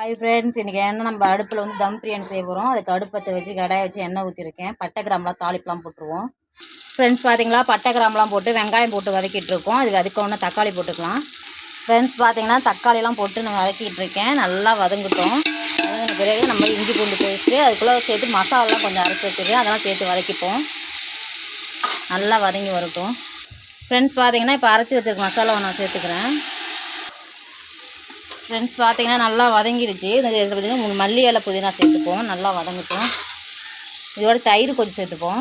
Hi friends இன்றைக்கி என்ன நம்ம அடுப்பில் வந்து தம் பிரியாணி செய்ய போகிறோம் அதுக்கு அடுப்பத்தை வச்சு கடாயை வச்சு எண்ணெய் ஊற்றிருக்கேன் பட்டை கிராம்பெலாம் தாளிப்பெலாம் போட்டுருவோம். ஃப்ரெண்ட்ஸ் பார்த்தீங்களா பட்டை கிராம்பெலாம் போட்டு வெங்காயம் போட்டு வதக்கிட்டு இருக்கோம். அதுக்கு அதுக்கு ஒன்று தக்காளி போட்டுக்கலாம். ஃப்ரெண்ட்ஸ் பார்த்தீங்கன்னா தக்காளிலாம் போட்டு நான் வதக்கிட்டு இருக்கேன். நல்லா வதங்கிட்டோம். வதங்கின பிறகு நம்ம இஞ்சி பூண்டு பேஸ்ட்டு அதுக்குள்ளே சேர்த்து மசாலாலாம் கொஞ்சம் அரைச்சி வச்சுருக்கேன் அதெல்லாம் சேர்த்து வதக்கிப்போம். நல்லா வதங்கி வரட்டும். ஃப்ரெண்ட்ஸ் பார்த்தீங்கன்னா இப்போ அரைச்சி வச்சிருக்க மசாலாவை நான் சேர்த்துக்கிறேன். ஃப்ரெண்ட்ஸ் பார்த்தீங்கன்னா நல்லா வதங்கிடுச்சு. இது இதில் பார்த்தீங்கன்னா மூணு மல்லி இலை புதினா சேர்த்துப்போம். நல்லா வதங்கட்டும். இதோட தயிர் கொஞ்சம் சேர்த்துப்போம்.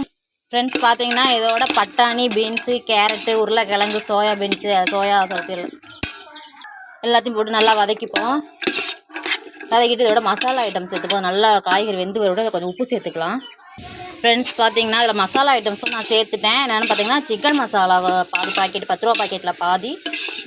ஃப்ரெண்ட்ஸ் பார்த்தீங்கன்னா இதோட பட்டாணி பீன்ஸு கேரட்டு உருளைக்கிழங்கு சோயா பீன்ஸு சோயா சாஸ் எல்லாத்தையும் போட்டு நல்லா வதக்கிப்போம். வதக்கிட்டு இதோட மசாலா ஐட்டம் சேர்த்துப்போம். நல்லா காய்கறி வெந்து வர கொஞ்சம் உப்பு சேர்த்துக்கலாம். ஃப்ரெண்ட்ஸ் பார்த்தீங்கன்னா இதில் மசாலா ஐட்டம்ஸும் நான் சேர்த்துட்டேன். என்னென்னு பார்த்தீங்கன்னா சிக்கன் மசாலா பாதி பாக்கெட் பத்து ரூபா பாக்கெட்டில் பாதி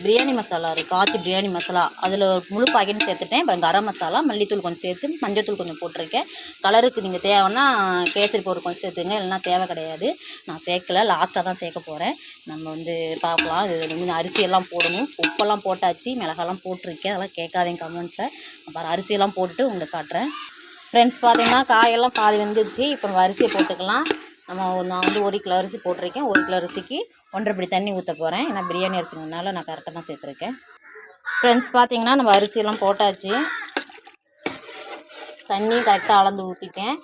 பிரியாணி மசாலா இருக்குது காய்ச்சி பிரியாணி மசாலா அதில் ஒரு முழு பாக்கெட் சேர்த்துட்டேன். அப்புறம் கரம் மசாலா மல்லித்தூள் கொஞ்சம் சேர்த்து மஞ்சத்தூள் கொஞ்சம் போட்டிருக்கேன். கலருக்கு நீங்கள் தேவைன்னா கேசரி பவுடர் கொஞ்சம் சேர்த்துங்க. இல்லைனா தேவை கிடையாது. நான் சேர்க்கல. லாஸ்ட்டாக தான் சேர்க்க போகிறேன் நம்ம வந்து பார்க்கலாம். இது வந்து அரிசியெல்லாம் போடணும். உப்பெல்லாம் போட்டாச்சு. மிளகாலாம் போட்டிருக்கேன். அதெல்லாம் கேட்காதீங்க கமெண்ட்டில் அப்புறம் அரிசியெல்லாம் போட்டு உங்களுக்கு காட்டுறேன். ஃப்ரெண்ட்ஸ் பார்த்தீங்கன்னா காயெல்லாம் பாதி வெந்துடுச்சு இப்போ அரிசியை போட்டுக்கலாம். நம்ம நான் வந்து ஒரு கிலோ அரிசி போட்டிருக்கேன். ஒரு கிலோ அரிசிக்கு ஒன்றரை படி தண்ணி ஊற்ற போகிறேன் ஏன்னா பிரியாணி அரிசினால நான் கரெக்டாக தான் சேர்த்துருக்கேன். ஃப்ரெண்ட்ஸ் பார்த்தீங்கன்னா நம்ம அரிசியெல்லாம் போட்டாச்சு. தண்ணி கரெக்டாக அளந்து ஊற்றிட்டேன்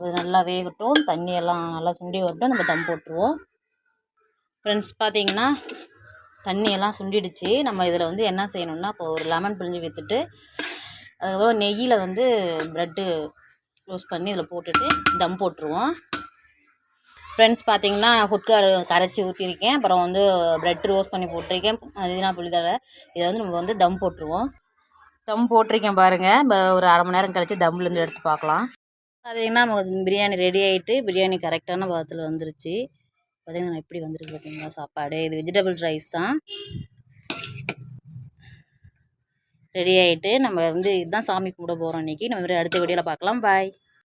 இது நல்லா வேகட்டும். தண்ணியெல்லாம் நல்லா சுண்டி வரட்டும். நம்ம தம் போட்டுருவோம். ஃப்ரெண்ட்ஸ் பார்த்தீங்கன்னா தண்ணியெல்லாம் சுண்டிடுச்சு. நம்ம இதில் வந்து என்ன செய்யணும்னா இப்போ ஒரு லெமன் பிழிஞ்சு விற்றுட்டு அதுக்கப்புறம் நெய்யில் வந்து ப்ரெட்டு ரோஸ்ட் பண்ணி இதில் போட்டுட்டு தம் போட்டுருவோம். ஃப்ரெண்ட்ஸ் பார்த்தீங்கன்னா ஃபுட்கார் கரைச்சி ஊற்றிருக்கேன் அப்புறம் வந்து ப்ரெட் ரோஸ்ட் பண்ணி போட்டிருக்கேன். அதுனா புளிதலை இதை வந்து நம்ம வந்து தம் போட்டுருவோம். தம் போட்டிருக்கேன் பாருங்கள் ஒரு அரை மணி நேரம் கழித்து தம்லேருந்து எடுத்து பார்க்கலாம். பார்த்தீங்கன்னா நமக்கு பிரியாணி ரெடி ஆகிட்டு பிரியாணி கரெக்டான பதத்தில் வந்துருச்சு. பார்த்தீங்கன்னா எப்படி வந்துருக்கு பார்த்தீங்களா சாப்பாடு. இது வெஜிடபிள் ரைஸ் தான். ரெடி ஆகிட்டு நம்ம வந்து இதுதான் சாமி கும்பிட போகிறோம் இன்றைக்கி நம்ம அடுத்த வீடியோவில் பார்க்கலாம். பாய்